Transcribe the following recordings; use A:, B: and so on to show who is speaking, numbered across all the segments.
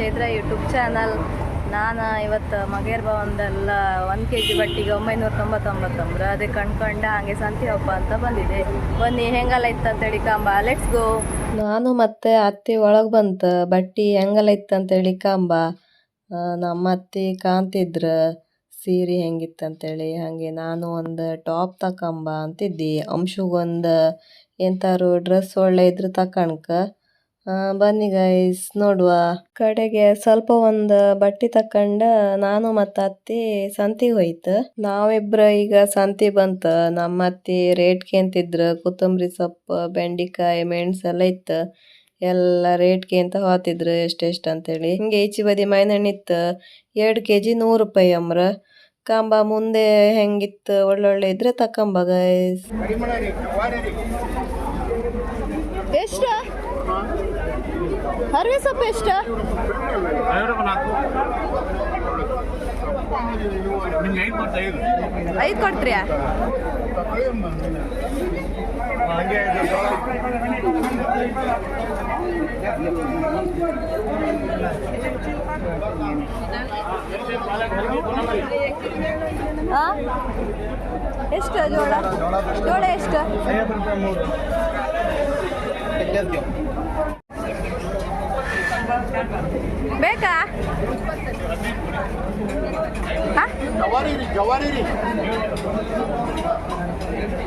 A: Chaitra YouTube channel. ನಾನು ಇವತ್ತು ಮಗೇರ್ ಭವನದಲ್ಲ ಒಂದು ಕೆ ಜಿ ಬಟ್ಟಿಗೆ ಒಂಬೈನೂರ ತೊಂಬತ್ತೊಂಬತ್ತಂಬ್ರ ಅದೇ ಕಣ್ಕೊಂಡ ಹಾಗೆ ಸಂತಿ ಹಬ್ಬ ಅಂತ ಬಂದಿದೆ. ಬನ್ನಿ ಹೆಂಗಲ್ಲ ಇತ್ತು ಅಂತೇಳಿ ಕಾಂಬ. ಲೆಟ್ಸ್ ಗೋ ನಾನು ಮತ್ತೆ ಅತ್ತೆ ಒಳಗೆ ಬಂತು. ಬಟ್ಟಿ ಹೆಂಗಲ್ಲ ಇತ್ತು ಅಂತೇಳಿ ಕಾಂಬ. ನಮ್ಮ ಅತ್ತೆ ಕಾಂತಿದ್ರ ಸೀರೆ ಹೆಂಗಿತ್ತು ಅಂತೇಳಿ. ಹಾಗೆ ನಾನು ಒಂದು ಟಾಪ್ ತಕೊಂಬ ಅಂತಿದ್ದಿ. ಅಂಶಗೊಂದು ಎಂತಾರು ಡ್ರೆಸ್ ಒಳ್ಳೆ ಇದ್ರೆ ತಕಣಕ ಬನ್ನಿ ಗೈಸ್ ನೋಡುವ. ಕಡೆಗೆ ಸ್ವಲ್ಪ ಒಂದು ಬಟ್ಟೆ ತಕೊಂಡ ನಾನು ಮತ್ತು ಅತ್ತಿ ಸಂತಿಗೆ ಹೋಯ್ತು. ನಾವಿಬ್ರ ಈಗ ಸಂತಿ ಬಂತ. ನಮ್ಮ ಅತ್ತಿ ರೇಟ್ಗೆ ಅಂತಿದ್ರ. ಕೊತ್ತಂಬರಿ ಸೊಪ್ಪು, ಬೆಂಡಿಕಾಯಿ ಮೆಣಸೆಲ್ಲ ಇತ್ತು. ಎಲ್ಲ ರೇಟ್ಗೆ ಅಂತ ಹೋತಿದ್ರು ಎಷ್ಟೆಷ್ಟು ಅಂತೇಳಿ. ಹಿಂಗೆ ಈಚಿ ಬದಿ ಮೈನಣ್ಣಿತ್ತು ಎರಡು ಕೆ ಜಿ ನೂರು ರೂಪಾಯಿ ಅಮ್ರ ಕಂಬ ಮುಂದೆ ಹೆಂಗಿತ್ತು ಒಳ್ಳೊಳ್ಳೆ ಇದ್ರೆ ತಕೊಂಬ ಗೈಸ್ ಎಷ್ಟು ಹರಿವೆ ಸೊಪ್ಪು ಎಷ್ಟು
B: ಐದು ಕೊಡ್ತಾ ಐದು
A: ಐದು ಕೊಡ್ತೀಯಾ
B: ಹಂಗೆ
A: ಆ? ಎಷ್ಟು ಜೋಳ? ಜೋಳ ಎಷ್ಟು
B: ಐವತ್ತು ರೂಪಾಯಿ ಮೂರು
A: ಬೇಕಾ ಆ?
B: ಜವಾರಿ ರೀ ಜವಾರಿ ರೀ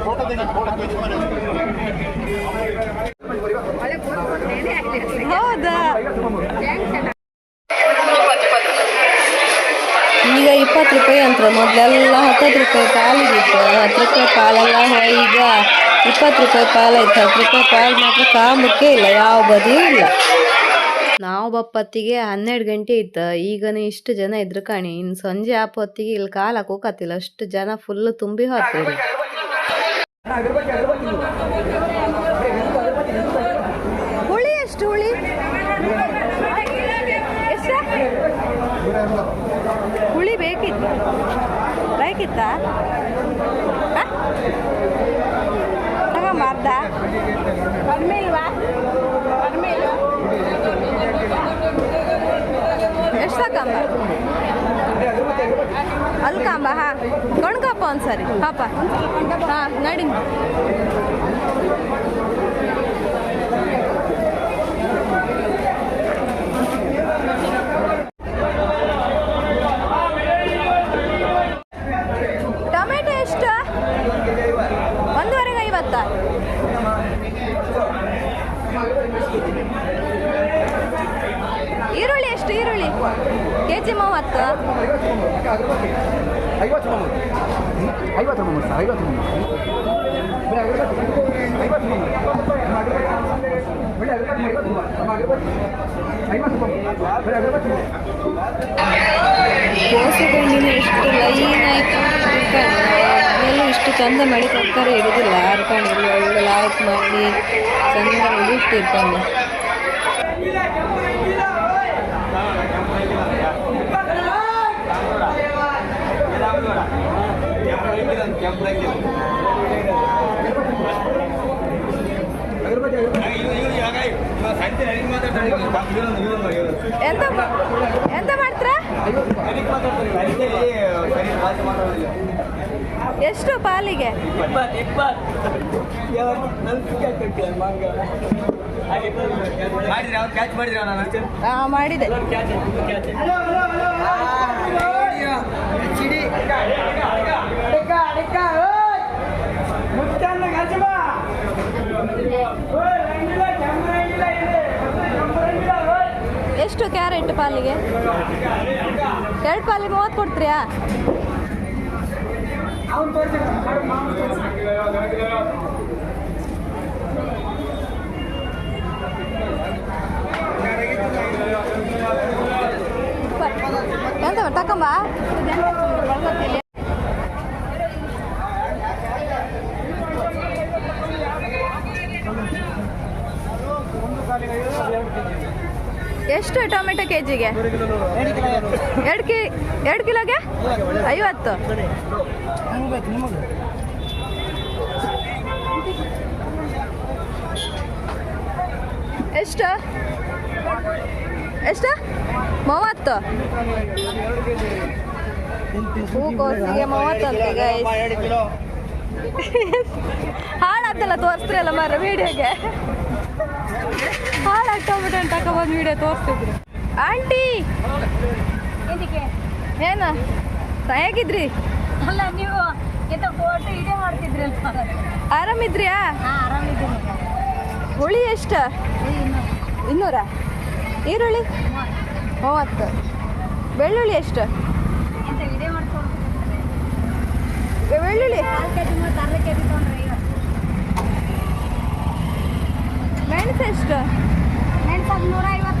B: ಫೋಟೋ ತೆಗಿ ಫೋಟೋ ತೆಗಿ
A: ಹೌದಾ ಈಗ ಇಪ್ಪತ್ತು ರೂಪಾಯಿ ಅಂತ ಮೊದಲೆಲ್ಲ ಹತ್ತತ್ತು ರೂಪಾಯಿ ಪಾಲಿಗಿತ್ತು ಹತ್ತು ರೂಪಾಯಿ ಪಾಲೆಲ್ಲ ಹೋಗಿ ಈಗ ಇಪ್ಪತ್ತು ರೂಪಾಯಿ ಪಾಲೈತೆ ಹತ್ತು ರೂಪಾಯಿ ಪಾಲು ಮಾತ್ರ ಕಾಂಬಕ್ಕೆ ಇಲ್ಲ ಯಾವ ಬದಿಯೂ ಇಲ್ಲ ನಾವು ಬಪ್ಪತ್ತಿಗೆ ಹನ್ನೆರಡು ಗಂಟೆ ಇತ್ತು, ಈಗನೇ ಇಷ್ಟು ಜನ ಇದ್ರು ಕಾಣಿ. ಇನ್ನು ಸಂಜೆ ಆಪ ಹೊತ್ತಿಗೆ ಇಲ್ಲಿ ಕಾಲ ಕೂಕತ್ತಿಲ್ಲ ಅಷ್ಟು ಜನ ಫುಲ್ ತುಂಬಿ ಹೋಗ್ತೀವಿ ಹುಳಿ ಎಷ್ಟು ಹುಳಿ? ಹುಳಿ ಬೇಕಿತ್ತು? ಬೇಕಿತ್ತಾ? ತಗೊಂಬ ಅಲ್ಲಿ ಕಾಂಬ ಹಾಂ. ಕಣ್ಕಪ್ಪ ಒಂದ್ಸರಿ ಪಾಪ. ಹಾ ನಡಿ ಟೊಮೆಟೊ ಎಷ್ಟು ಒಂದೂವರೆಗೆ ಐವತ್ತ ಈರುಳ್ಳಿ ಎಷ್ಟು ಈರುಳ್ಳಿ ಕೆ ಜಿ ಮೂವತ್ತು
B: ಐವತ್ತು ಐವತ್ತು
A: ಎಷ್ಟು ಲೈನ್ ಆಯ್ತು ಅದೆಲ್ಲ ಇಷ್ಟು ಚಂದ ಮಾಡಿ ತರಕಾರಿ ಇಡುದಿಲ್ಲ ಅರ್ಕೊಂಡು ಒಳ್ಳೆ ಲಾಯ್ಕ್ ಮಾಡಿ ಚಂದ ಮಾಡಿ ಎಂತ ಎಂತ ಮಾಡ್ತೀರಾ? ಎಷ್ಟು ಪಾಲಿಗೆ
B: ಕ್ಯಾಚ್ ಮಾಡಿದ್ರೆ. ನಾನು.
A: ಆ, ಮಾಡಿದೆ ಎಷ್ಟು ಕ್ಯಾರೆಟ್ ಪಾಲಿಗೆ? ಎರಡು ಪಾಲಿಗೆ ಮೂವತ್ತು ಕೊಡ್ತೀರಾ ಎಂತ ತಕೊಂಬ ಎಷ್ಟು ಟೊಮೆಟೊ ಕೆ ಜಿಗೆ ಎರಡು ಕೆ, ಎರಡು ಕಿಲೋಗೆ? ಐವತ್ತು. ಎಷ್ಟು?
C: ಎಷ್ಟು? ಮೂವತ್ತು. ಹೂಕೋಸಿಗೆ ಮೂವತ್ತಂತೆ ಗೈಸ್ ಹಾಳಾಗ್ತಲ್ಲ, ತೋರಿಸ್ತಿರಲ್ಲ ಮಾರ ವಿಡಿಯೋಗೆ ಹಾಳಾಗ್ತೋಗ್ಬಿಟ್ಟು ಅಂತ ಬಂದು ವಿಡಿಯೋ ತೋರಿಸ್ತಿದ್ರು. ಆಂಟಿ! ಏನ? ಹೇಗಿದ್ರಿ
D: ಅಲ್ಲ ನೀವು ಎಂತ ಫೋಟೋ ಇದೇ ಮಾಡ್ತಿದ್ರಿ
C: ಆರಾಮಿದ್ರಿಯಾ?
D: ಆರಾಮಿದ್ದೀನಿ.
C: ಹುಳಿ ಎಷ್ಟು? ಇನ್ನೂರ. ಈರುಳ್ಳಿ? ಮೂವತ್ತು. ಬೆಳ್ಳುಳ್ಳಿ ಎಷ್ಟು? ಬೆಳ್ಳುಳ್ಳಿ.
D: ಐವತ್ತು.
C: ಮೆಣಸು ಎಷ್ಟು?
D: ಮೆಣಸು ನೂರ ಐವತ್ತೈದು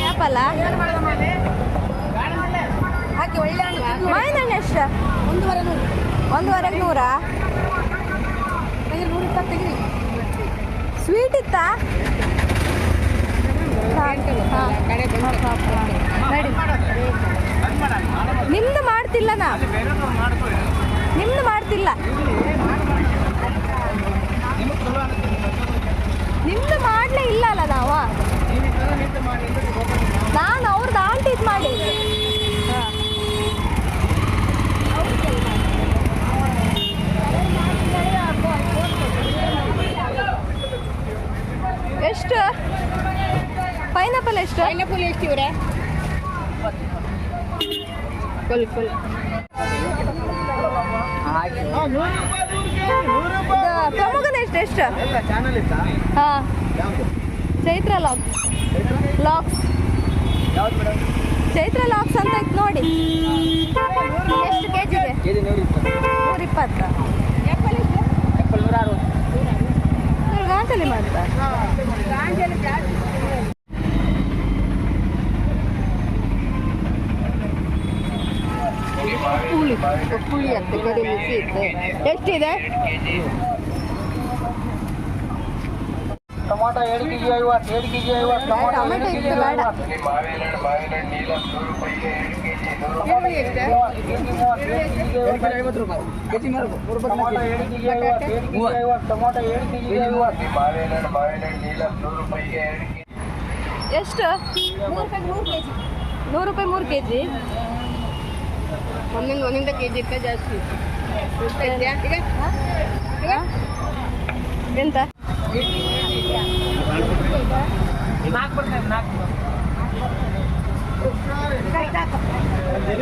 C: ಆ್ಯಪಲ್ಲ
D: ಹಾಕಿ ಒಳ್ಳೆ
C: ಮಾವಿನಣ್ಣು ಎಷ್ಟು?
D: ಒಂದೂವರೆ ನೂರು.
C: ಒಂದೂವರೆಗೆ ನೂರಾ?
D: ತೆಗಿರಿ ನೂರ ಇಪ್ಪತ್ತು
C: ಸ್ವೀಟ್ ಇತ್ತಾ? ನಿಮ್ದು ಮಾಡ್ತಿಲ್ಲ ನಾ. ನಿಮ್ದು ಮಾಡ್ತಿಲ್ಲ ನಿಮ್ದು ಮಾಡ್ಲೇ ಇಲ್ಲ ಅಲ್ಲ ನಾವು? ನಾನು ಅವ್ರದ್ದು ಆಂಟಿದ್ ಮಾಡಿ ಎಷ್ಟು? ಪೈನಾಪಲ್ ಎಷ್ಟು?
D: ಪೈನಾಪಲ್ ಎಷ್ಟು ಇವ್ರೆ? ಫುಲ್ ಫುಲ್
C: ಪ್ರಮುಖನ ಎಷ್ಟು ಎಷ್ಟು ಹಾಂ. Chaitra
B: logs logs
C: Chaitra logs ಅಂತ ಇತ್ತು ನೋಡಿ. ಎಷ್ಟು ಕೆ ಜಿಗೆ
B: ಕೆ ಗಾಂಜಲಿ ನೂರ ಇಪ್ಪತ್ತು
C: ನೂರ ಇಪ್ಪತ್ತು
B: ಎಪ್ಪಲ್ ನೂರ ಅರವತ್ತು
C: ಇವ್ರು ಗಾಂಚಲಿ ಮಾಡ್ತಾ
D: ಪುಳಿ ಪುಳಿ ಅಂತ ಕರಿ ಮಿಸಿ ಇತ್ತು ಎಷ್ಟಿದೆ?
B: ಟೊಮಾಟೊ ಎರಡು ಕೆ ಜಿ ಐವತ್ತು ಎರಡು ಕೆ ಜಿ ಐವತ್ತು ಟೊಮಾಟೊ
C: ಟೊಮೆಟೊ
B: ಎರಡು ಕೆ ಜಿ
C: ಇತ್ತು ಬೇಡ.
B: ಐವತ್ತು. ರೂಪಾಯಿ ಕೆ ಜಿ ಟೊಮಾಟೊ ಎರಡು ಕೆ ಜಿ ಐವತ್ತು ಎರಡು ಕೆ ಜಿ ಐವತ್ತು ಟೊಮಾಟೊ ಎರಡು ಕೆ ಜಿ ಐವತ್ತು.
C: ಎಷ್ಟು? ನೂರು ರೂಪಾಯಿ ಮೂರು ಕೆ ಜಿ
D: ಒಂದೊಂದು ಒಂದೊಂದು ಕೆ ಜಿ ಜಾಸ್ತಿ
C: ಎಂತ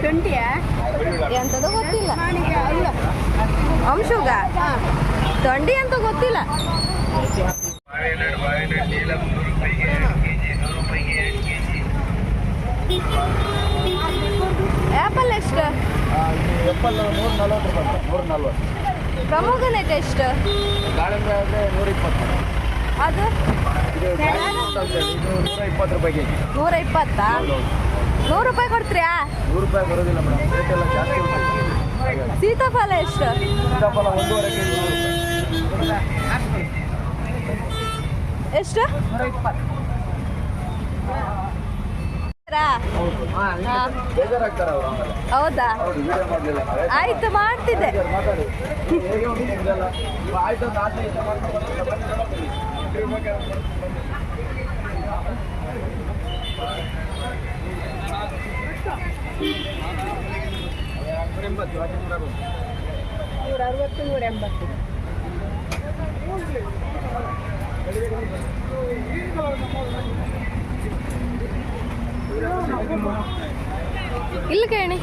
D: ಟ್ವೆಂಟಿಯಾ
C: ಎಂತದು ಗೊತ್ತಿಲ್ಲ ಅಂಶುಗ ತೊಂಡಿ ಅಂತ ಗೊತ್ತಿಲ್ಲ ಆ್ಯಪಲ್ ಎಷ್ಟು
B: ಎಪ್ಪಲ್ ನೂರ ನಲ್ವತ್ತು ರೂಪಾಯಿ ನಲ್ವತ್ತು
C: ಎಷ್ಟು?
B: ದಾಳಿಂಬೆ ಆದರೆ
C: ಅದು?
B: ಇದು ನೂರ ಇಪ್ಪತ್ತು ರೂಪಾಯಿ
C: ನೂರ ಇಪ್ಪತ್ತಾ ನೂರು ರೂಪಾಯಿ ಕೊಡ್ತೀರಾ?
B: ನೂರು ರೂಪಾಯಿ ಬರೋದಿಲ್ಲ ಮೇಡಮ್ ರೇಟ್ ಜಾಸ್ತಿ
C: ಸೀತಾಫಲ ಎಷ್ಟು?
B: ಸೀತಾಫಲ ಒಂದೂವರೆ
C: ಎಷ್ಟು?
B: ನೂರ
C: ರಾ?
B: ಹೌದು
C: ಹಾ.
B: ಬೇಜಾರಾಗ್ತಾರೆ ಅವರು ಆಮೇಲೆ
C: ಹೌದಾ
B: ಹೌದು ವಿಡಿಯೋ ಮಾಡಲಿಲ್ಲ
C: ಆಯ್ತು ಮಾಡ್ತಿದ್ದೆ
B: ಮಾತಾಡಿ ಹೇಗೆ ಉಂಟು ನಿಮ್ದೆಲ್ಲ? ಆಯ್ತು ಒಂದು ಆಸೆ ಇದೆ ಆಯ್ತು ಮಾಡ್ತಿದ್ದೆ. ನೂರ ಅರವತ್ತು
D: ನೂರ ಎಂಬತ್ತು
C: ಇಲ್ಲ ಕೇಳಿ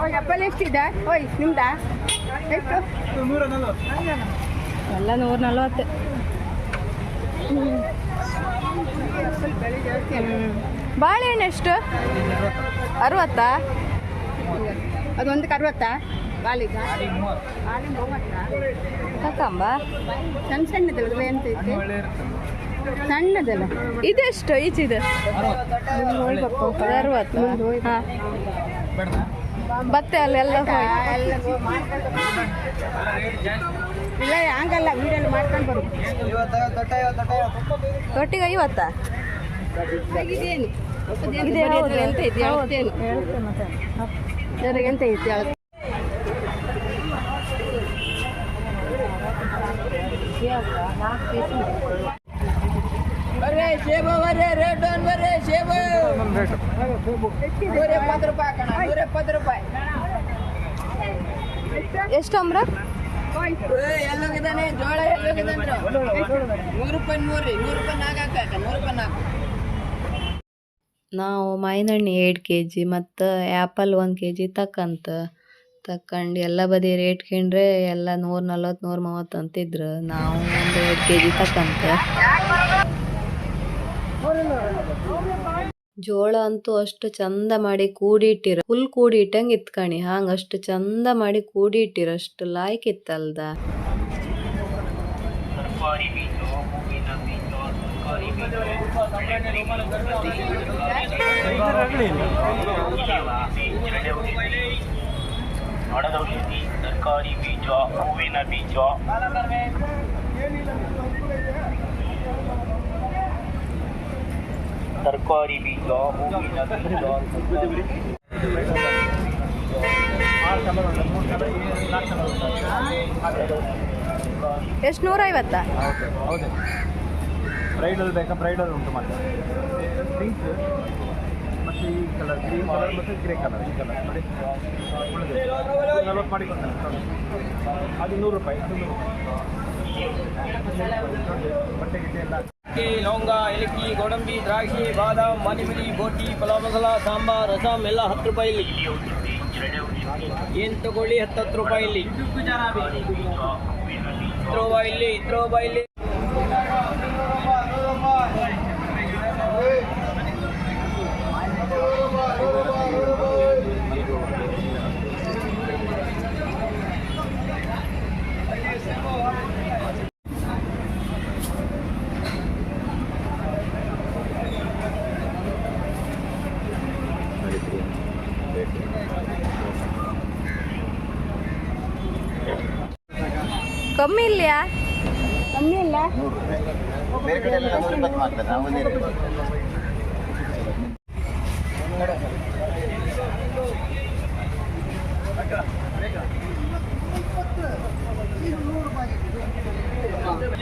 D: ಓಯ್ ಅಪ್ಪಲ್ ಎಷ್ಟಿದೆ? ಓಯ್ ನಿಮ್ದಾ? ಎಷ್ಟು?
C: ಎಲ್ಲ ನೂರ ನಲ್ವತ್ತು. ಬಾಳೆಹಣ್ಣು ಎಷ್ಟು? ಅರವತ್ತಾ?
D: ಅದು ಒಂದಕ್ಕೆ ಅರವತ್ತಾ? ಬಾಳಿಗ?
C: ಕಾಕಂಬ
D: ಸಣ್ಣ ಸಣ್ಣದಲ್ಲ ಎಂತ ಐತೆ? ಸಣ್ಣದಲ್ಲ.
C: ಇದೆಷ್ಟು ಈಚಿದೆ ಅರವತ್ತು. ಬತ್ತೆ ಅಲ್ಲೆಲ್ಲ
D: ಇಲ್ಲ ಹಂಗಲ್ಲ ಮಾಡ್ಕೊಂಡು ಬರು
C: ತೊಟ್ಟಿಗೆ ಐವತ್ತಾ
D: ಎಂತ
C: ಇದ್ಯಾಳು
D: ಎಂತ
E: ನಾಲ್ಕು ನೂರ ಎಪ್ಪತ್ತು ರೂಪಾಯಿ ಕಣ ನೂರ ಎಪ್ಪತ್ತು ರೂಪಾಯಿ.
F: ಎಷ್ಟು ಅಮ್ರ
E: ಎಲ್ಲೋಗಿದ್ದಾನೆ ಜೋಳ ಎಲ್ಲೋಗಿದ್ದಾನೆ ನೂರು ರೂಪಾಯಿ ನೂರು ರೀ ನೂರು ರೂಪಾಯಿ ನಾಲ್ಕು ಹಾಕ ನೂರು ರೂಪಾಯಿ ನಾಲ್ಕು.
F: ನಾವು ಮಾವಿನಹಣ್ಣು ಎರಡು ಕೆ ಜಿ ಮತ್ತು ಆ್ಯಪಲ್ ಒಂದು ಕೆ ಜಿ ತಕ್ಕಂತ. ತಕ್ಕಂಡು ಎಲ್ಲ ಬದಿ ರೇಟ್ ಕಂಡ್ರೆ ಎಲ್ಲ ನೂರ ನಲ್ವತ್ತು ನೂರ ಮೂವತ್ತು ಅಂತಿದ್ರು. ನಾವು ಒಂದು ಎರಡು ಕೆ ಜಿ ತಕ್ಕಂತ. ಜೋಳ ಅಂತೂ ಅಷ್ಟು ಚಂದ ಮಾಡಿ ಕೂಡಿ ಇಟ್ಟಿರ ಫುಲ್ ಕೂಡಿ ಇಟ್ಟಂಗೆ ಇತ್ಕಣಿ ಹಂಗೆ ಅಷ್ಟು ಚಂದ ಮಾಡಿ ಕೂಡಿ ಇಟ್ಟಿರ ಅಷ್ಟು ಲಾಯ್ಕ್ ಇತ್ತಲ್ದ
G: ತರಕಾರಿ ಬೀಜ, ಹೂವಿನ ಬೀಜ ತರಕಾರಿ ಬೀಜ ಹೂವಿನ ಬೀಜ
F: ಎಷ್ಟು ನೂರೈವತ್ತಾ?
H: ಓಕೆ ಹೌದು. ಬ್ರೈಡಲ್ ಬೇಕಾ? ಬ್ರೈಡಲ್ ಉಂಟು ಮತ್ತೆ ಪಿಂಕ್ ಮತ್ತೆ ಈ ಕಲರ್ ಗ್ರೀನ್ ಕಲರ್ ಮತ್ತು ಗ್ರೇ ಕಲರ್ ಈ ಕಲರ್ ನೋಡಿ. ನಲ್ವತ್ತು ಮಾಡಿ ನೂರು ಅದು ನೂರು ರೂಪಾಯಿ. ಬಟ್ಟೆ ಗಿಟ್ಟೆ ಎಲ್ಲ
E: ಲವಂಗ, ಏಲಕ್ಕಿ, ಗೋಡಂಬಿ, ದ್ರಾಕ್ಷಿ, ಬಾದಾಮ್ ಮಾನಿಮುರಿ ಬೋಟಿ, ಪಲಾವ್, ಮಸಾಲ, ಸಾಂಬಾರ್ ರಸಮ್ ಎಲ್ಲ ಹತ್ತು ರೂಪಾಯಿ ಇಲ್ಲಿ. ಏನು ತಗೊಳ್ಳಿ ಹತ್ತತ್ತು ಇಲ್ಲಿ. ರೂಪಾಯಿ ಇಲ್ಲಿ.
F: ಕಮ್ಮಿ ಇಲ್ಯಾ?
D: ಕಮ್ಮಿ ಇಲ್ಲ.
H: ಬೇರೆ ಕಡೆ ಎಲ್ಲ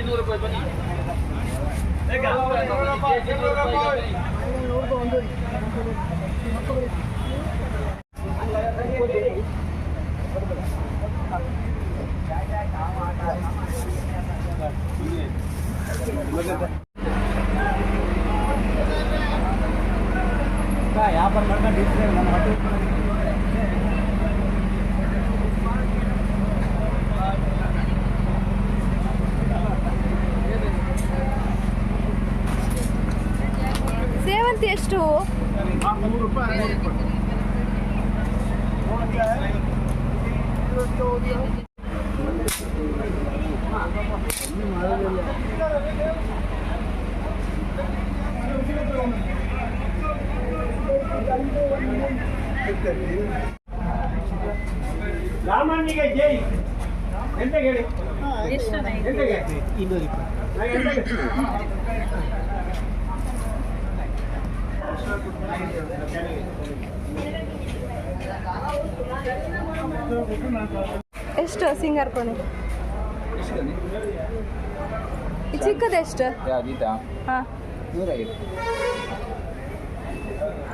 H: ನೂರು ರೂಪಾಯಿ ಮಾಡ್ತಾರೆ ನಾವು ಒಂದೇ ರೇಟ್ ವ್ಯಾಪಾರ ಮಾಡ್ಕೊಂಡು ಇದ್ರೆ ನಮ್ಮ hotel
F: ಸೇವಂತಿ ಎಷ್ಟು?
H: ನೂರು ರೂಪಾಯಿ ನೂರು ರೂಪಾಯಿ ರಾಮಣ್ಣಿಗೆ ಜೈ. ಎಂತ ಹೇಳಿ? ಎಂತೆಗೆ ಇನ್ನೂರು
F: ಎಷ್ಟು ಸಿಂಗರ್ ಕೊನೆ ಚಿಕ್ಕದೆಷ್ಟು? ಹಾಂ.
E: ನೂರೈವತ್ತು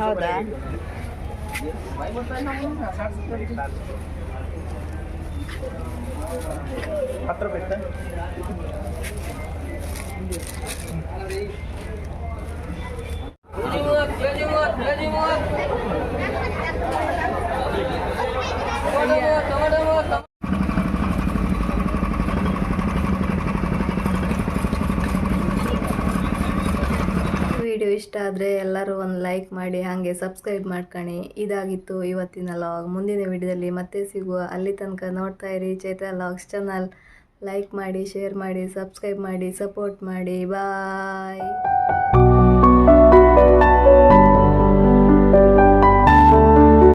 F: ಹೌದಾ
H: ಹತ್ತು ರೂಪಾಯಿ ಇತ್ತಾ?
F: ವಿಡಿಯೋ ಇಷ್ಟ ಆದರೆ ಎಲ್ಲರೂ ಒಂದು ಲೈಕ್ ಮಾಡಿ, ಹಾಗೆ ಸಬ್ಸ್ಕ್ರೈಬ್ ಮಾಡ್ಕೊಳ್ಳಿ ಇದಾಗಿತ್ತು ಇವತ್ತಿನ ಲಾಗ್. ಮುಂದಿನ ವಿಡಿಯೋದಲ್ಲಿ ಮತ್ತೆ ಸಿಗುವ. ಅಲ್ಲಿ ತನಕ ನೋಡ್ತಾ ಇರಿ. Chaitra logs channel. ಲೈಕ್ ಮಾಡಿ, ಶೇರ್ ಮಾಡಿ, ಸಬ್ಸ್ಕ್ರೈಬ್ ಮಾಡಿ, ಸಪೋರ್ಟ್ ಮಾಡಿ. ಬಾಯ್.